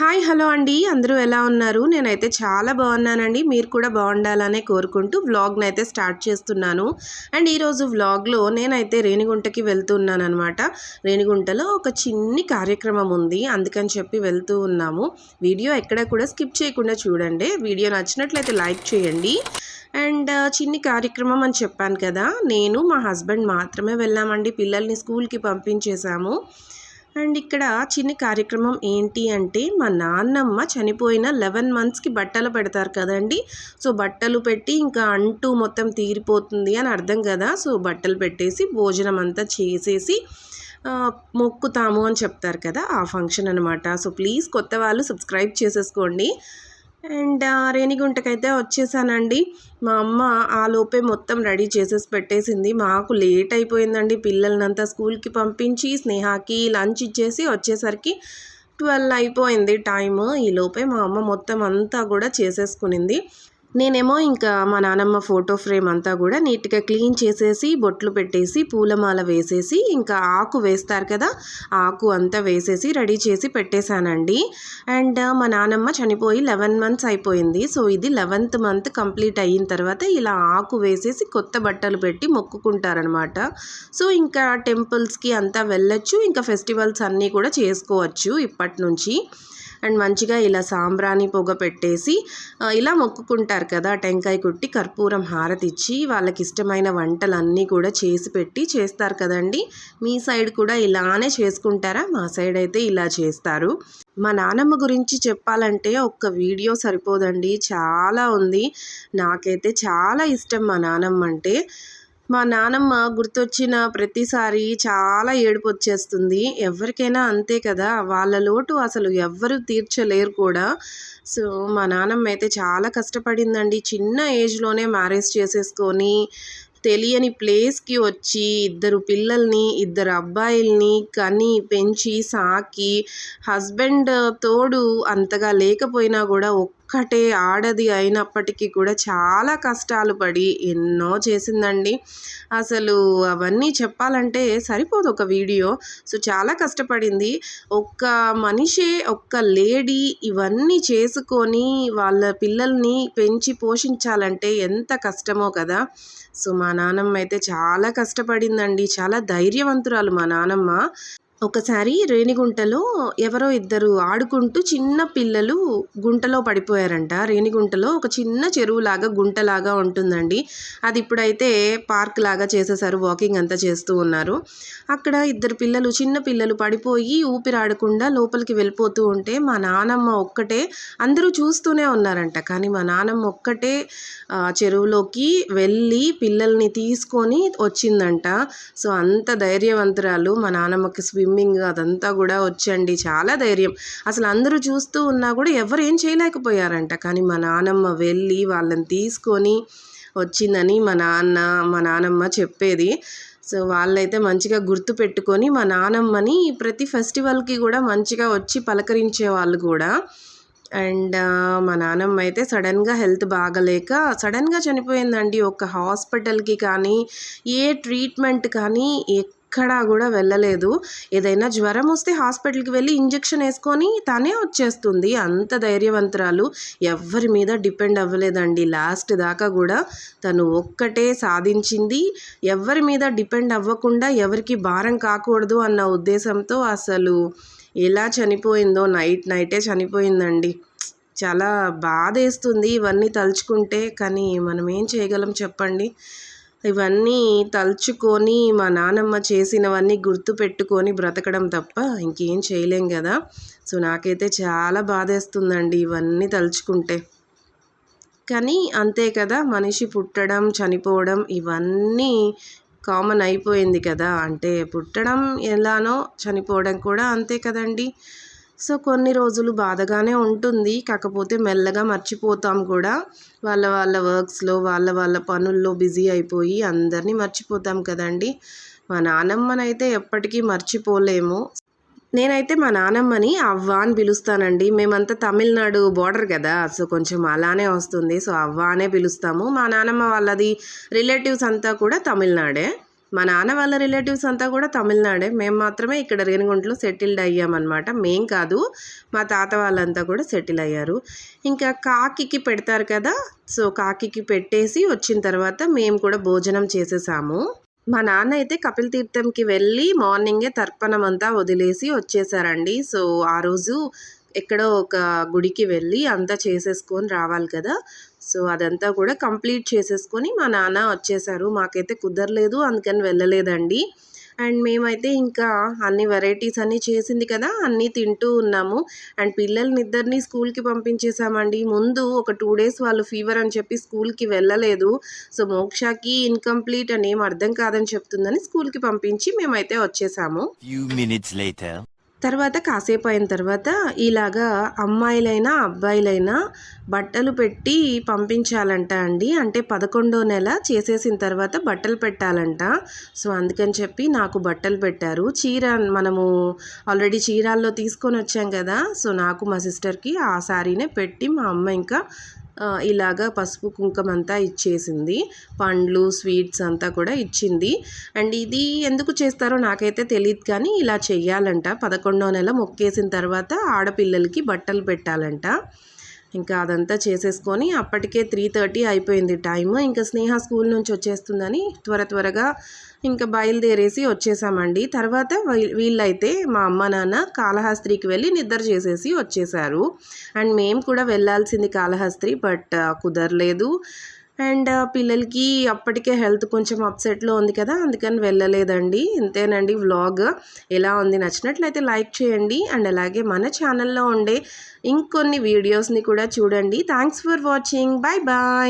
Hi hello అండి. అందరూ ఎలా ఉన్నారు? నేనైతే చాలా బాగున్నానండి. మీరు కూడా బాగుండాలనే కోరుకుంటూ వ్లాగ్ని అయితే స్టార్ట్ చేస్తున్నాను. అండ్ ఈరోజు వ్లాగ్లో నేనైతే రేణిగుంటకి వెళ్తూ అనమాట రేణిగుంటలో ఒక చిన్ని కార్యక్రమం ఉంది. అందుకని చెప్పి వెళ్తూ ఉన్నాము. వీడియో ఎక్కడ కూడా స్కిప్ చేయకుండా చూడండి. వీడియో నచ్చినట్లయితే లైక్ చేయండి. అండ్ చిన్ని కార్యక్రమం అని చెప్పాను కదా నేను మా హస్బెండ్ మాత్రమే వెళ్ళామండి. పిల్లల్ని స్కూల్కి పంపించేశాము. అండ్ ఇక్కడ చిన్న కార్యక్రమం ఏంటి అంటే మా నాన్నమ్మ చనిపోయిన లెవెన్ మంత్స్కి బట్టలు పెడతారు కదండి. సో బట్టలు పెట్టి ఇంకా అంటూ మొత్తం తీరిపోతుంది అని అర్థం కదా. సో బట్టలు పెట్టేసి భోజనం అంతా చేసేసి మొక్కుతాము అని చెప్తారు కదా ఆ ఫంక్షన్ అనమాట సో ప్లీజ్ కొత్త వాళ్ళు సబ్స్క్రైబ్ చేసేసుకోండి. అండ్ రేణిగుంటకైతే వచ్చేసానండి. మా అమ్మ ఆ లోపే మొత్తం రెడీ చేసేసి పెట్టేసింది. మాకు లేట్ అయిపోయిందండి. పిల్లల్నంతా స్కూల్కి పంపించి స్నేహాకి లంచ్ ఇచ్చేసి వచ్చేసరికి ట్వెల్వ్ అయిపోయింది టైము. ఈ లోపే మా అమ్మ మొత్తం అంతా కూడా చేసేసుకునింది. నేనేమో ఇంకా మా నానమ్మ ఫోటో ఫ్రేమ్ అంతా కూడా నీట్గా క్లీన్ చేసేసి బొట్లు పెట్టేసి పూలమాల వేసేసి ఇంకా ఆకు వేస్తారు కదా ఆకు అంతా వేసేసి రెడీ చేసి పెట్టేశానండి. అండ్ మా నానమ్మ చనిపోయి లెవెన్ మంత్స్ అయిపోయింది. సో ఇది లెవెన్త్ మంత్ కంప్లీట్ అయిన తర్వాత ఇలా ఆకు వేసేసి కొత్త బట్టలు పెట్టి మొక్కుకుంటారనమాట. సో ఇంకా టెంపుల్స్కి అంతా వెళ్ళొచ్చు. ఇంకా ఫెస్టివల్స్ అన్నీ కూడా చేసుకోవచ్చు ఇప్పటి నుంచి. అండ్ మంచిగా ఇలా సాంబ్రాణి పొగ పెట్టేసి ఇలా మొక్కుకుంటారు కదా టెంకాయ కుట్టి కర్పూరం హారతి ఇచ్చి వాళ్ళకి ఇష్టమైన వంటలన్నీ కూడా చేసి పెట్టి చేస్తారు కదండి. మీ సైడ్ కూడా ఇలానే చేసుకుంటారా? మా సైడ్ అయితే ఇలా చేస్తారు. మా నానమ్మ గురించి చెప్పాలంటే ఒక్క వీడియో సరిపోదండి. చాలా ఉంది. నాకైతే చాలా ఇష్టం మా నానమ్మ అంటే. మా నానమ్మ గుర్తొచ్చిన ప్రతిసారి చాలా ఏడుపు వచ్చేస్తుంది ఎవరికైనా అంతే కదా వాళ్ళ లోటు అసలు ఎవ్వరు తీర్చలేరు కూడా. సో మా నానమ్మ అయితే చాలా కష్టపడిందండి. చిన్న ఏజ్లోనే మ్యారేజ్ చేసేసుకొని తెలియని ప్లేస్కి వచ్చి ఇద్దరు పిల్లల్ని ఇద్దరు అబ్బాయిల్ని కని పెంచి సాకి హస్బెండ్ తోడు అంతగా లేకపోయినా కూడా ఒక్కటే ఆడది అయినప్పటికీ కూడా చాలా కష్టాలు పడి ఎన్నో చేసిందండి. అసలు అవన్నీ చెప్పాలంటే సరిపోదు ఒక వీడియో. సో చాలా కష్టపడింది. ఒక్క మనిషే ఒక్క లేడీ ఇవన్నీ చేసుకొని వాళ్ళ పిల్లల్ని పెంచి పోషించాలంటే ఎంత కష్టమో కదా. సో మా నానమ్మ అయితే చాలా కష్టపడిందండి. చాలా ధైర్యవంతురాలు మా నానమ్మ. ఒకసారి రేణిగుంటలో ఎవరో ఇద్దరు ఆడుకుంటూ చిన్న పిల్లలు గుంటలో పడిపోయారంట. రేణిగుంటలో ఒక చిన్న చెరువులాగా గుంటలాగా ఉంటుందండి. అది ఇప్పుడైతే పార్క్ లాగా చేసేసారు వాకింగ్ అంతా చేస్తూ ఉన్నారు. అక్కడ ఇద్దరు పిల్లలు చిన్న పిల్లలు పడిపోయి ఊపిరాడకుండా లోపలికి వెళ్ళిపోతూ ఉంటే మా నానమ్మ ఒక్కటే అందరూ చూస్తూనే ఉన్నారంట. కానీ మా నానమ్మ ఒక్కటే చెరువులోకి వెళ్ళి పిల్లల్ని తీసుకొని వచ్చిందంట. సో అంత ధైర్యవంతురాలు మా నానమ్మకి స్విమ్ స్విమ్మింగ్ అదంతా కూడా వచ్చండి. చాలా ధైర్యం. అసలు అందరూ చూస్తూ ఉన్నా కూడా ఎవరు ఏం చేయలేకపోయారంట. కానీ మా నానమ్మ వెళ్ళి వాళ్ళని తీసుకొని వచ్చిందని మా నాన్న మా నానమ్మ చెప్పేది. సో వాళ్ళైతే మంచిగా గుర్తు పెట్టుకొని మా నానమ్మని ప్రతి ఫెస్టివల్కి కూడా మంచిగా వచ్చి పలకరించే వాళ్ళు కూడా. అండ్ మా నానమ్మ అయితే సడన్గా హెల్త్ బాగలేక సడన్గా చనిపోయిందండి. ఒక హాస్పిటల్కి కానీ ఏ ట్రీట్మెంట్ కానీ ఎక్కడా కూడా వెళ్ళలేదు. ఏదైనా జ్వరం వస్తే హాస్పిటల్కి వెళ్ళి ఇంజెక్షన్ వేసుకొని తనే వచ్చేస్తుంది. అంత ధైర్యవంతురాలు ఎవ్వరి మీద డిపెండ్ అవ్వలేదండి. లాస్ట్ దాకా కూడా తను ఒక్కటే సాధించింది. ఎవరి మీద డిపెండ్ అవ్వకుండా ఎవరికి భారం కాకూడదు అన్న ఉద్దేశంతో అసలు ఎలా చనిపోయిందో నైట్ నైటే చనిపోయిందండి. చాలా బాధేస్తుంది ఇవన్నీ తలుచుకుంటే కానీ మనం ఏం చేయగలం చెప్పండి? ఇవన్నీ తలుచుకొని మా నానమ్మ చేసినవన్నీ గుర్తు పెట్టుకొని బ్రతకడం తప్ప ఇంకేం చేయలేం కదా సో నాకైతే చాలా బాధేస్తుందండి ఇవన్నీ తలుచుకుంటే. కానీ అంతే కదా మనిషి పుట్టడం చనిపోవడం ఇవన్నీ కామన్ అయిపోయింది కదా. అంటే పుట్టడం ఎలానో చనిపోవడం కూడా అంతే కదండి. సో కొన్ని రోజులు బాధగానే ఉంటుంది. కాకపోతే మెల్లగా మర్చిపోతాం కూడా. వాళ్ళ వాళ్ళ వర్క్స్లో వాళ్ళ వాళ్ళ పనుల్లో బిజీ అయిపోయి అందరినీ మర్చిపోతాం కదండి. మా నానమ్మనైతే ఎప్పటికీ మర్చిపోలేము. నేనైతే మా నానమ్మని అవ్వ అని పిలుస్తానండి. మేమంతా తమిళనాడు బార్డర్ కదా సో కొంచెం అలానే వస్తుంది. సో అవ్వ అనే పిలుస్తాము. మా నానమ్మ వాళ్ళది రిలేటివ్స్ అంతా కూడా తమిళనాడే. మా నాన్న వాళ్ళ రిలేటివ్స్ అంతా కూడా తమిళనాడే. మేము మాత్రమే ఇక్కడ రేణిగుంటలో సెటిల్డ్ అయ్యామన్నమాట. మేం కాదు మా తాత వాళ్ళంతా కూడా సెటిల్ అయ్యారు. ఇంకా కాకికి పెడతారు కదా సో కాకికి పెట్టేసి వచ్చిన తర్వాత మేము కూడా భోజనం చేసేసాము. మా నాన్న అయితే కపిల్ తీర్థంకి వెళ్ళి మార్నింగే తర్పణం అంతా వదిలేసి వచ్చేసారండి. సో ఆ రోజు ఎక్కడో ఒక గుడికి వెళ్ళి అంతా చేసేసుకొని రావాలి కదా. సో అదంతా కూడా కంప్లీట్ చేసేసుకొని మా నాన్న వచ్చేసారు. మాకైతే కుదరలేదు అందుకని వెళ్ళలేదండి. అండ్ మేమైతే ఇంకా అన్ని వెరైటీస్ అన్నీ చేసింది కదా అన్నీ తింటూ ఉన్నాము. అండ్ పిల్లల్ని ఇద్దరిని స్కూల్కి పంపించేసామండి. ముందు ఒక టూ డేస్ వాళ్ళు ఫీవర్ అని చెప్పి స్కూల్కి వెళ్ళలేదు. సో మోక్షాకి ఇన్కంప్లీట్ అని ఏం అర్థం కాదని చెప్తుందని స్కూల్కి పంపించి మేమైతే వచ్చేసాము. తర్వాత కాసేపు అయిన తర్వాత ఇలాగా అమ్మాయిలైనా అబ్బాయిలైనా బట్టలు పెట్టి పంపించాలంట అండి. అంటే పదకొండో నెల చేసేసిన తర్వాత బట్టలు పెట్టాలంట. సో అందుకని చెప్పి నాకు బట్టలు పెట్టారు. చీర మనము ఆల్రెడీ చీరాల్లో తీసుకొని వచ్చాం కదా. సో నాకు మా సిస్టర్కి ఆ శారీనే పెట్టి మా అమ్మ ఇంకా ఇలాగ పసుపు కుంకుమ అంతా ఇచ్చేసింది. పండ్లు స్వీట్స్ అంతా కూడా ఇచ్చింది. అండ్ ఇది ఎందుకు చేస్తారో నాకైతే తెలియదు కానీ ఇలా చెయ్యాలంట. పదకొండో నెల మొక్కేసిన తర్వాత ఆడపిల్లలకి బట్టలు పెట్టాలంట. ఇంకా అదంతా చేసేసుకొని అప్పటికే త్రీ థర్టీ అయిపోయింది టైము ఇంకా స్నేహ స్కూల్ నుంచి వచ్చేస్తుందని త్వర త్వరగా ఇంకా బయలుదేరేసి వచ్చేసామండి. తర్వాత వీ- వీళ్ళైతే మా అమ్మ నాన్న కాళహస్త్రికి వెళ్ళి నిద్ర చేసేసి వచ్చేసారు. అండ్ మేము కూడా వెళ్ళాల్సింది కాళహస్త్రి బట్ uh, కుదరలేదు. అండ్ పిల్లలకి అప్పటికే హెల్త్ కొంచెం అప్సెట్లో ఉంది కదా అందుకని వెళ్ళలేదండి. ఇంతేనండి వ్లాగ్. ఎలా ఉంది నచ్చినట్లయితే లైక్ చేయండి. అండ్ అలాగే మన ఛానల్లో ఉండే ఇంకొన్ని వీడియోస్ని కూడా చూడండి. Thanks for watching bye bye